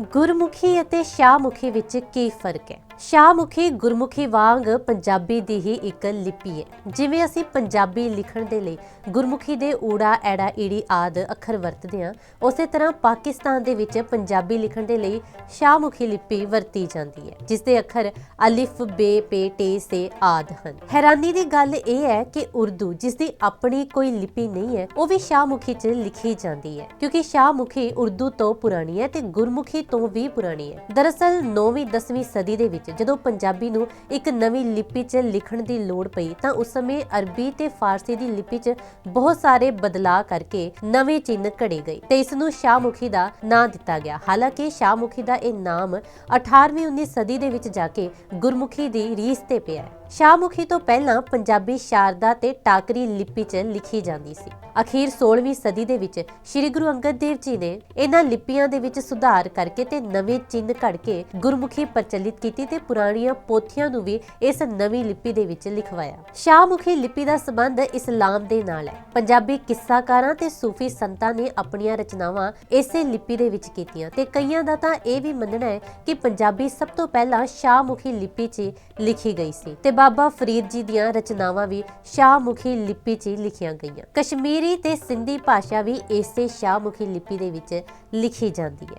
ਗੁਰਮੁਖੀ ਅਤੇ ਸ਼ਾਹਮੁਖੀ ਵਿੱਚ ਕੀ ਫ਼ਰਕ ਹੈ? ਸ਼ਾਹਮੁਖੀ ਗੁਰਮੁਖੀ ਵਾਂਗ ਪੰਜਾਬੀ ਦੀ ਹੀ ਇੱਕ ਲਿਪੀ ਹੈ। ਜਿਵੇਂ ਅਸੀਂ ਪੰਜਾਬੀ ਲਿਖਣ ਦੇ ਲਈ ਗੁਰਮੁਖੀ ਦੇ ਊੜਾ, ਐੜਾ, ਈੜੀ ਆਦ ਅੱਖਰ ਵਰਤਦੇ ਹਾਂ, ਉਸੇ ਤਰ੍ਹਾਂ ਪਾਕਿਸਤਾਨ ਦੇ ਵਿੱਚ ਪੰਜਾਬੀ ਲਿਖਣ ਦੇ ਲਈ ਸ਼ਾਹਮੁਖੀ ਲਿਪੀ ਵਰਤੀ ਜਾਂਦੀ ਹੈ ਜਿਸ ਦੇ ਅੱਖਰ ਅਲਿਫ, ਬੇ, ਪੇ, ਟੇ, ਸੇ ਆਦ ਹਨ। ਹੈਰਾਨੀ ਦੀ ਗੱਲ ਇਹ ਹੈ ਕਿ ਉਰਦੂ ਜਿਸ ਦੀ ਆਪਣੀ ਕੋਈ ਲਿਪੀ ਨਹੀਂ ਹੈ, ਉਹ ਵੀ ਸ਼ਾਹਮੁਖੀ 'ਚ ਲਿਖੀ ਜਾਂਦੀ ਹੈ, ਕਿਉਂਕਿ ਸ਼ਾਹਮੁਖੀ ਉਰਦੂ ਤੋਂ ਪੁਰਾਣੀ ਹੈ ਤੇ ਗੁਰਮੁਖੀ ਤੋਂ ਵੀ ਪੁਰਾਣੀ ਹੈ। ਦਰਅਸਲ 9ਵੀਂ 10ਵੀਂ ਸਦੀ ਦੇ ਵਿੱਚ ਜਦੋਂ ਪੰਜਾਬੀ ਨੂੰ ਇੱਕ ਨਵੀਂ ਲਿਪੀ 'ਚ ਲਿਖਣ ਦੀ ਲੋੜ ਪਈ ਤਾਂ ਉਸ ਸਮੇਂ ਅਰਬੀ ਤੇ ਫਾਰਸੀ ਦੀ ਲਿਪੀ 'ਚ ਬਹੁਤ ਸਾਰੇ ਬਦਲਾਅ ਕਰਕੇ ਨਵੇਂ ਚਿੰਨ੍ਹ ਘੜੇ ਗਏ ਤੇ ਇਸ ਨੂੰ ਸ਼ਾਹਮੁਖੀ ਦਾ ਨਾਂ ਦਿੱਤਾ ਗਿਆ। ਹਾਲਾਂਕਿ ਸ਼ਾਹਮੁਖੀ ਦਾ ਇਹ ਨਾਮ 18ਵੀਂ 19 ਸਦੀ ਦੇ ਵਿੱਚ ਜਾ ਕੇ ਗੁਰਮੁਖੀ ਦੀ ਰੀਸ ਤੇ ਪਿਆ ਹੈ। ਸ਼ਾਹਮੁਖੀ ਤੋਂ ਪਹਿਲਾਂ ਪੰਜਾਬੀ ਸ਼ਾਰਦਾ ਤੇ ਟਾਕਰੀ ਲਿਪੀ 'ਚ ਲਿਖੀ ਜਾਂਦੀ ਸੀ। ਅਖੀਰ 16ਵੀਂ ਸਦੀ ਦੇ ਵਿੱਚ ਸ੍ਰੀ ਗੁਰੂ ਅੰਗਦ ਦੇਵ ਜੀ ਨੇ ਇਹਨਾਂ ਲਿਪੀਆਂ ਦੇ ਵਿੱਚ ਸੁਧਾਰ ਕਰਕੇ ਤੇ ਨਵੇਂ ਚਿੰਨ੍ਹ ਘੜ ਕੇ ਗੁਰਮੁਖੀ ਪ੍ਰਚਲਿਤ ਕੀਤੀ ਤੇ ਪੁਰਾਣੀਆਂ ਪੋਥੀਆਂ ਨੂੰ ਵੀ ਇਸ ਨਵੀਂ ਲਿਪੀ ਦੇ ਵਿੱਚ ਲਿਖਵਾਇਆ। ਸ਼ਾਹਮੁਖੀ ਲਿਪੀ ਦਾ ਸੰਬੰਧ ਇਸਲਾਮ ਦੇ ਨਾਲ ਹੈ। ਪੰਜਾਬੀ ਕਿੱਸਾਕਾਰਾਂ ਤੇ ਸੂਫੀ ਸੰਤਾਂ ਨੇ ਆਪਣੀਆਂ ਰਚਨਾਵਾਂ ਇਸੇ ਲਿਪੀ ਦੇ ਵਿੱਚ ਕੀਤੀਆਂ ਤੇ ਕਈਆਂ ਦਾ ਤਾਂ ਇਹ ਵੀ ਮੰਨਣਾ ਹੈ ਕਿ ਪੰਜਾਬੀ ਸਭ ਤੋਂ ਪਹਿਲਾਂ ਸ਼ਾਹਮੁਖੀ ਲਿਪੀ 'ਚ ਲਿਖੀ ਗਈ ਸੀ ਤੇ ਬਾਬਾ ਫਰੀਦ ਜੀ ਦੀਆਂ ਰਚਨਾਵਾਂ ਵੀ ਸ਼ਾਹਮੁਖੀ ਲਿਪੀ 'ਚ ਲਿਖੀਆਂ ਗਈਆਂ। ਕਸ਼ਮੀਰੀ ਤੇ ਸਿੰਧੀ ਭਾਸ਼ਾ ਵੀ ਇਸੇ ਸ਼ਾਹਮੁਖੀ ਲਿਪੀ ਦੇ ਵਿੱਚ ਲਿਖੀ ਜਾਂਦੀ ਹੈ।